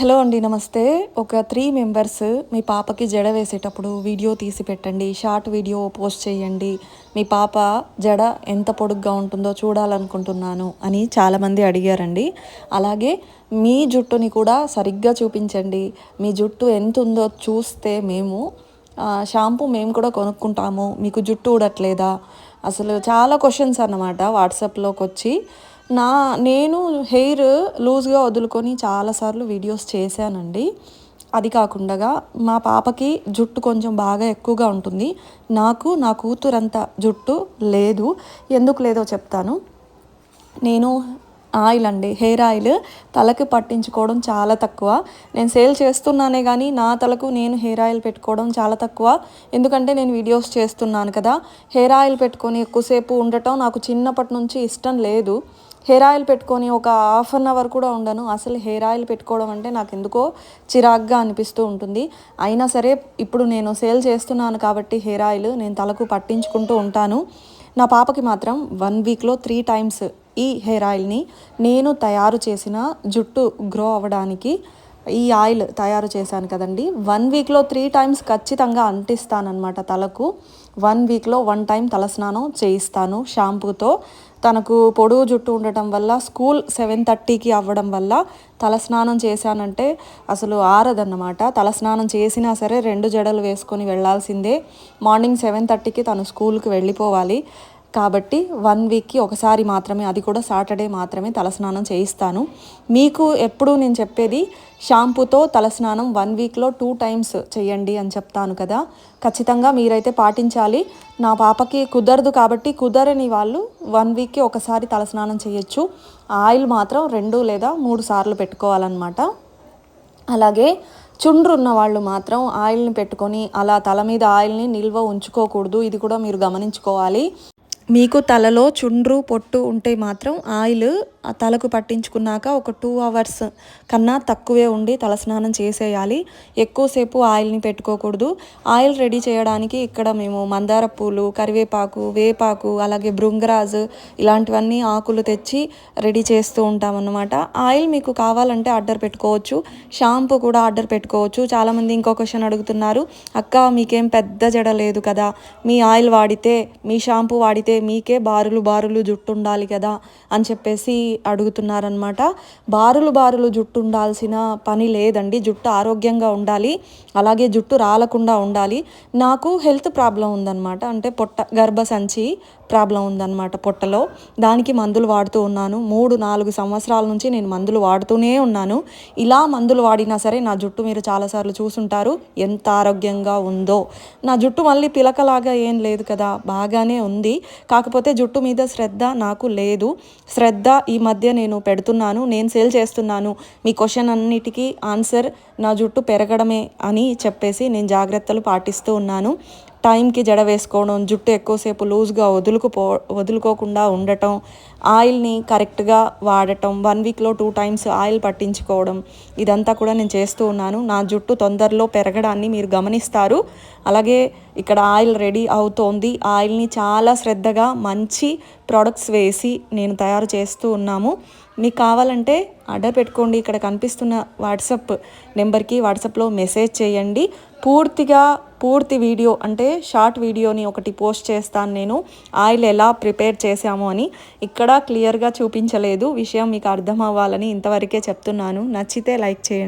Hello అండి నమస్తే. ఒక త్రీ మెంబర్స్ మీ పాపకి జడ వేసేటప్పుడు వీడియో తీసి పెట్టండి షార్ట్ వీడియో పోస్ట్ చేయండి. మీ పాప జడ ఎంత పొడుగ్గా ఉంటుందో చూడాలనుకుంటున్నాను అని చాలామంది అడిగారండి. అలాగే మీ జుట్టుని కూడా సరిగ్గా చూపించండి. మీ జుట్టు ఎంత ఉందో చూస్తే మేము షాంపూ మేము కూడా కొనుక్కుంటాము. మీకు జుట్టు ఊడట్లేదా? అసలు చాలా క్వశ్చన్స్ అన్నమాట. వాట్సాప్లోకి వచ్చి నా నేను హెయిర్ లూజ్గా వదులుకొని చాలాసార్లు వీడియోస్ చేశానండి. అది కాకుండా మా పాపకి జుట్టు కొంచెం బాగా ఎక్కువగా ఉంటుంది. నాకు నా కూతురంత జుట్టు లేదు. ఎందుకు లేదో చెప్తాను. నేను ఆయిల్ అండి హెయిర్ ఆయిల్ తలకి పట్టించుకోవడం చాలా తక్కువ. నేను సేల్ చేస్తున్నానే కానీ నా తలకు నేను హెయిర్ ఆయిల్ పెట్టుకోవడం చాలా తక్కువ. ఎందుకంటే నేను వీడియోస్ చేస్తున్నాను కదా హెయిర్ ఆయిల్ పెట్టుకొని ఎక్కువసేపు ఉండటం నాకు చిన్నప్పటి నుంచి ఇష్టం లేదు. హెయిర్ ఆయిల్ పెట్టుకొని ఒక హాఫ్ అన్ అవర్ కూడా ఉండను. అసలు హెయిర్ ఆయిల్ పెట్టుకోవడం అంటే నాకు ఎందుకో చిరాగ్గా అనిపిస్తూ ఉంటుంది. అయినా సరే ఇప్పుడు నేను సేల్ చేస్తున్నాను కాబట్టి హెయిర్ ఆయిల్ నేను తలకు పట్టించుకుంటూ ఉంటాను. నా పాపకి మాత్రం వన్ వీక్లో త్రీ టైమ్స్ ఈ హెయిర్ ఆయిల్ని నేను తయారు చేసిన జుట్టు గ్రో అవ్వడానికి ఈ ఆయిల్ తయారు చేశాను కదండి. వన్ వీక్లో త్రీ టైమ్స్ ఖచ్చితంగా అంటిస్తానమాట తలకు. వన్ వీక్లో వన్ టైం తలస్నానం చేయిస్తాను షాంపూతో. తనకు పొడుగు జుట్టు ఉండటం వల్ల స్కూల్ సెవెన్ థర్టీకి అవ్వడం వల్ల తలస్నానం చేశానంటే అసలు ఆరదన్నమాట. తలస్నానం చేసినా సరే రెండు జడలు వేసుకొని వెళ్ళాల్సిందే. మార్నింగ్ సెవెన్ థర్టీకి తను స్కూల్కి వెళ్ళిపోవాలి. కాబట్టి వన్ వీక్కి ఒకసారి మాత్రమే అది కూడా సాటర్డే మాత్రమే తలస్నానం చేయిస్తాను. మీకు ఎప్పుడు నేను చెప్పేది షాంపూతో తలస్నానం వన్ వీక్లో టూ టైమ్స్ చేయండి అని చెప్తాను కదా. ఖచ్చితంగా మీరైతే పాటించాలి. నా పాపకి కుదరదు కాబట్టి కుదరని వాళ్ళు వన్ వీక్కి ఒకసారి తలస్నానం చేయొచ్చు. ఆయిల్ మాత్రం రెండు లేదా మూడు సార్లు పెట్టుకోవాలన్నమాట. అలాగే చుండ్రు ఉన్న వాళ్ళు మాత్రం ఆయిల్ని పెట్టుకొని అలా తల మీద ఆయిల్ని నిల్వ ఉంచుకోకూడదు. ఇది కూడా మీరు గమనించుకోవాలి. మీకు తలలో చుండ్రు పొట్టు ఉంటే మాత్రం ఆయిల్ ఆ తలకు పట్టించుకున్నాక ఒక టూ అవర్స్ కన్నా తక్కువే ఉండి తలస్నానం చేసేయాలి. ఎక్కువసేపు ఆయిల్ని పెట్టుకోకూడదు. ఆయిల్ రెడీ చేయడానికి ఇక్కడ మేము మందార పూలు కరివేపాకు వేపాకు అలాగే భృంగరాజు ఇలాంటివన్నీ ఆకులు తెచ్చి రెడీ చేస్తూ ఉంటామన్నమాట. ఆయిల్ మీకు కావాలంటే ఆర్డర్ పెట్టుకోవచ్చు. షాంపూ కూడా ఆర్డర్ పెట్టుకోవచ్చు. చాలామంది ఇంకో క్వశ్చన్ అడుగుతున్నారు అక్క మీకేం పెద్ద జడ లేదు కదా? మీ ఆయిల్ వాడితే మీ షాంపూ వాడితే మీకే బారులు బారులు జుట్టు ఉండాలి కదా అని చెప్పేసి అడుగుతున్నారనమాట బారులు బారులు జుట్టు ఉండాల్సిన పని లేదండి. జుట్టు ఆరోగ్యంగా ఉండాలి. అలాగే జుట్టు రాలకుండా ఉండాలి. నాకు హెల్త్ ప్రాబ్లం ఉందన్నమాట. అంటే పొట్ట గర్భసంచి ప్రాబ్లం ఉందన్నమాట పొట్టలో. దానికి మందులు వాడుతూ ఉన్నాను. మూడు నాలుగు సంవత్సరాల నుంచి నేను మందులు వాడుతూనే ఉన్నాను. ఇలా మందులు వాడినా సరే నా జుట్టు మీరు చాలాసార్లు చూసుంటారు ఎంత ఆరోగ్యంగా ఉందో. నా జుట్టు మళ్ళీ పిలకలాగా ఏం లేదు కదా బాగానే ఉంది. కాకపోతే జుట్టు మీద శ్రద్ధ నాకు లేదు. శ్రద్ధ ఈ మధ్య నేను పెడుతున్నాను నేను సేల్ చేస్తున్నాను. మీ క్వశ్చన్ అన్నిటికీ ఆన్సర్ నా జుట్టు పెరగడమే అని చెప్పేసి నేను జాగ్రత్తలు పాటిస్తూ ఉన్నాను. టైంకి జడ వేసుకోవడం జుట్టు ఎక్కువసేపు లూజ్గా వదులుకుపో వదులుకోకుండా ఉండటం ఆయిల్ని కరెక్ట్గా వాడటం వన్ వీక్లో టూ టైమ్స్ ఆయిల్ పట్టించుకోవడం ఇదంతా కూడా నేను చేస్తూ ఉన్నాను. నా జుట్టు తొందరలో పెరగడాన్ని మీరు గమనిస్తారు. అలాగే ఇక్కడ ఆయిల్ రెడీ అవుతోంది. ఆయిల్ని చాలా శ్రద్ధగా మంచి ప్రోడక్ట్స్ వేసి నేను తయారు చేస్తూ ఉన్నాము. మీకు కావాలంటే ఆర్డర్ పెట్టుకోండి. ఇక్కడ కనిపిస్తున్న వాట్సాప్ నెంబర్కి వాట్సాప్లో మెసేజ్ చేయండి. పూర్తిగా పూర్తి వీడియో అంటే షార్ట్ వీడియోని ఒకటి పోస్ట్ చేస్తాను నేను. ఆయిల్ ఎలా ప్రిపేర్ చేశాము అని. ఇక్కడ క్లియర్గా చూపించలేదు. విషయం మీకు అర్థం అవ్వాలని ఇంతవరకే చెప్తున్నాను. నచ్చితే లైక్ చేయండి.